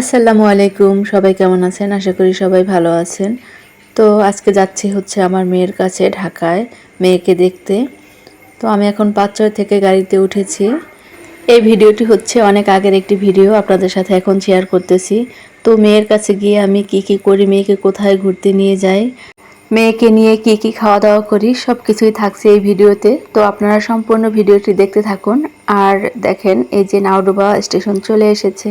আসসালামু আলাইকুম, সবাই কেমন আছেন? আশা করি সবাই ভালো আছেন। তো আজকে যাচ্ছি হচ্ছে আমার মেয়ের কাছে ঢাকায়, মেয়েকে দেখতে। তো আমি এখন পাঁচ ছয় থেকে গাড়িতে উঠেছি। এই ভিডিওটি হচ্ছে অনেক আগের একটি ভিডিও, আপনাদের সাথে এখন শেয়ার করতেছি। তো মেয়ের কাছে গিয়ে আমি কি কি করি, মেয়েকে কোথায় ঘুরতে নিয়ে যাই, মেয়েকে নিয়ে কি কি খাওয়া দাওয়া করি সব কিছুই থাকছে এই ভিডিওতে। তো আপনারা সম্পূর্ণ ভিডিওটি দেখতে থাকুন। আর দেখেন, এই যে নাওডোবা স্টেশন চলে এসেছে।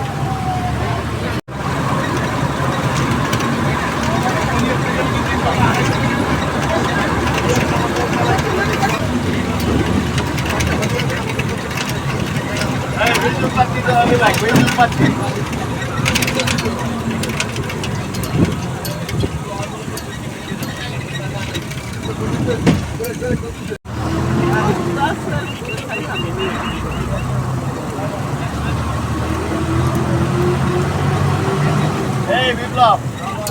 এই বিপ্লব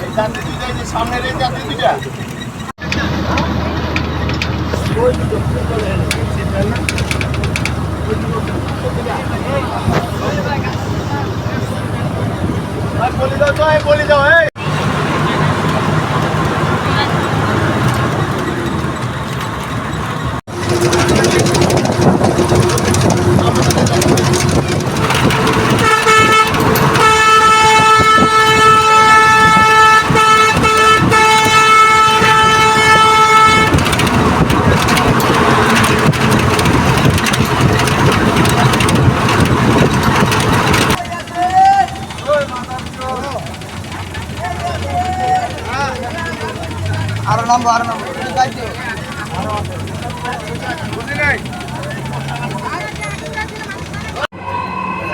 এই যাত্রী যে সামনের এই যাত্রী দুইটা বলি দাও তো বলি দাও এই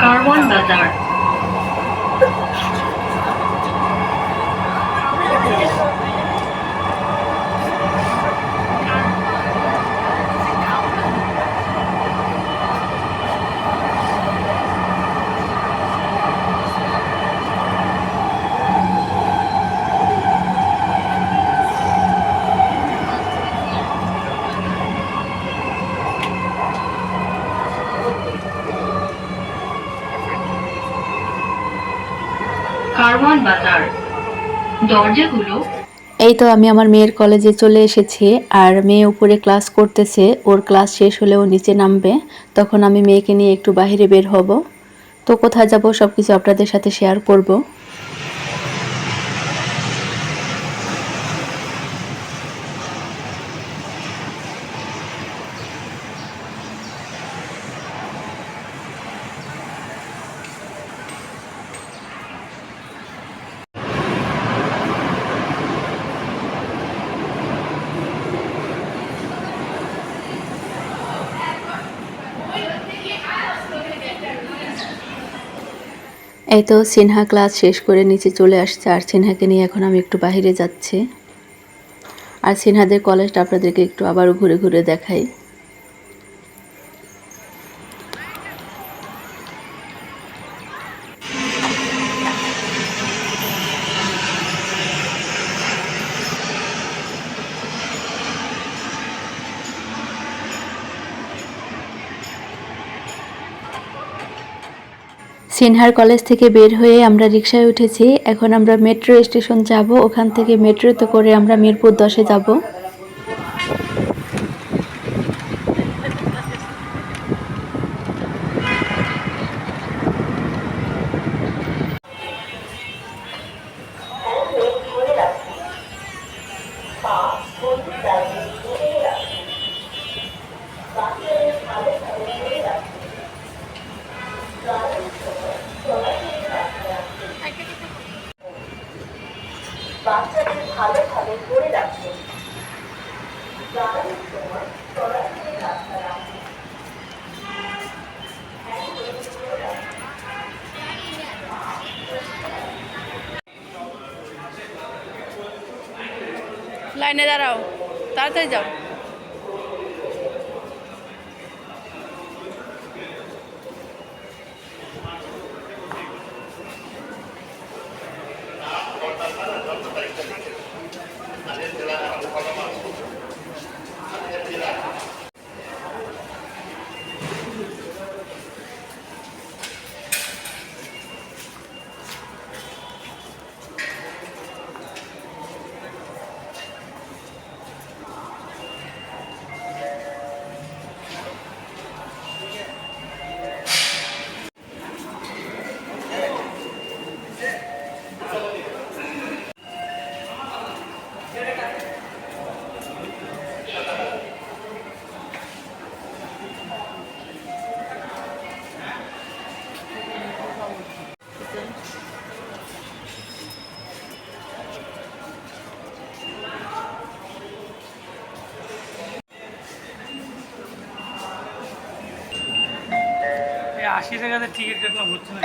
কারওয়ান বাজার। বাজার দরজাগুলো। এই তো আমি আমার মেয়ের কলেজে চলে এসেছি আর মেয়ে উপরে ক্লাস করতেছে, ওর ক্লাস শেষ হলে ও নিচে নামবে, তখন আমি মেয়েকে নিয়ে একটু বাহিরে বের হব। তো কোথায় যাব সব কিছু আপনাদের সাথে শেয়ার করব। এই তো সিনহা ক্লাস শেষ করে নিচে চলে আসছে, আর সিনহাকে নিয়ে এখন আমি একটু বাহিরে যাচ্ছি। আর সিনহাদের কলেজটা আপনাদেরকে একটু আবারও ঘুরে ঘুরে দেখাই। সিনহার কলেজ থেকে বের হয়ে আমরা রিক্সায় উঠেছি। এখন আমরা মেট্রো স্টেশন যাব। ওখান থেকে মেট্রোতে করে আমরা মিরপুর দশে যাব। লাইনে দাঁড়াও তাড়াতাড়ি যাও। আশি টাকাতে টিকিট কাটলাম হচ্ছে না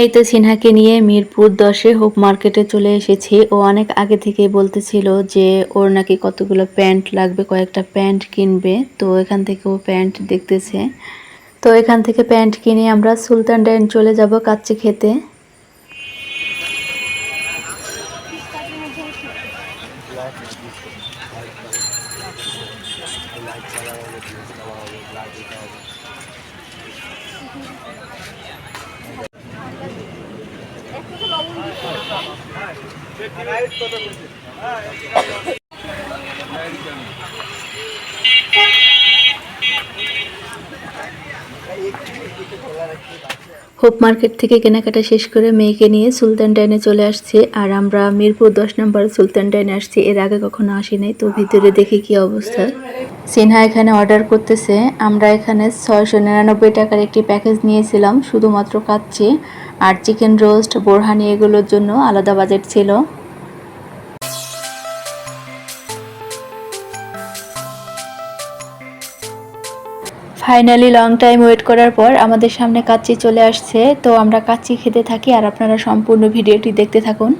এই তো সিনহাকে নিয়ে মিরপুর দশে হোপ মার্কেটে চলে এসেছি ও অনেক আগে থেকে বলতেছিল যে ওর নাকি কতগুলো প্যান্ট লাগবে, কয়েকটা প্যান্ট কিনবে। তো এখান থেকে ও প্যান্ট দেখতেছে। তো এখান থেকে প্যান্ট কিনে আমরা সুলতান ড্যান চলে যাব কাচ্চি খেতে। হোপ মার্কেট থেকে কেনাকাটা শেষ করে মেয়েকে নিয়ে সুলতান ডাইনে চলে আসছে, আর আমরা মিরপুর দশ নম্বর সুলতান ডাইনে আসছি। এর আগে কখনো আসি নাই, তো ভিতরে দেখি কি অবস্থা। সিনহা এখানে অর্ডার করতেছে। আমরা এখানে ছয়শো নিরানব্বই টাকার একটি প্যাকেজ নিয়েছিলাম, শুধুমাত্র কাচ্চি আর চিকেন রোস্ট বোরহানি এগুলোর জন্য আলাদা বাজেট ছিল। ফাইনালি লং টাইম ওয়েট করার পর আমাদের সামনে কাচ্চি চলে আসছে, তো আমরা কাচ্চি খেতে থাকি আর আপনারা সম্পূর্ণ ভিডিওটি দেখতে থাকুন।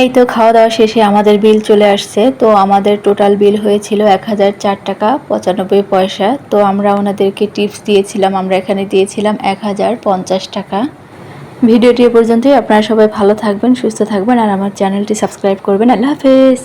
এই তো খাওয়া দাওয়া শেষে আমাদের বিল চলে আসছে। তো আমাদের টোটাল বিল হয়েছিল এক হাজার চার টাকা পঁচানব্বই পয়সা। তো আমরা ওনাদেরকে টিপস দিয়েছিলাম, আমরা এখানে দিয়েছিলাম এক হাজার পঞ্চাশ টাকা। ভিডিওটি এ পর্যন্তই। আপনারা সবাই ভালো থাকবেন, সুস্থ থাকবেন, আর আমার চ্যানেলটি সাবস্ক্রাইব করবেন। আল্লাহ হাফেজ!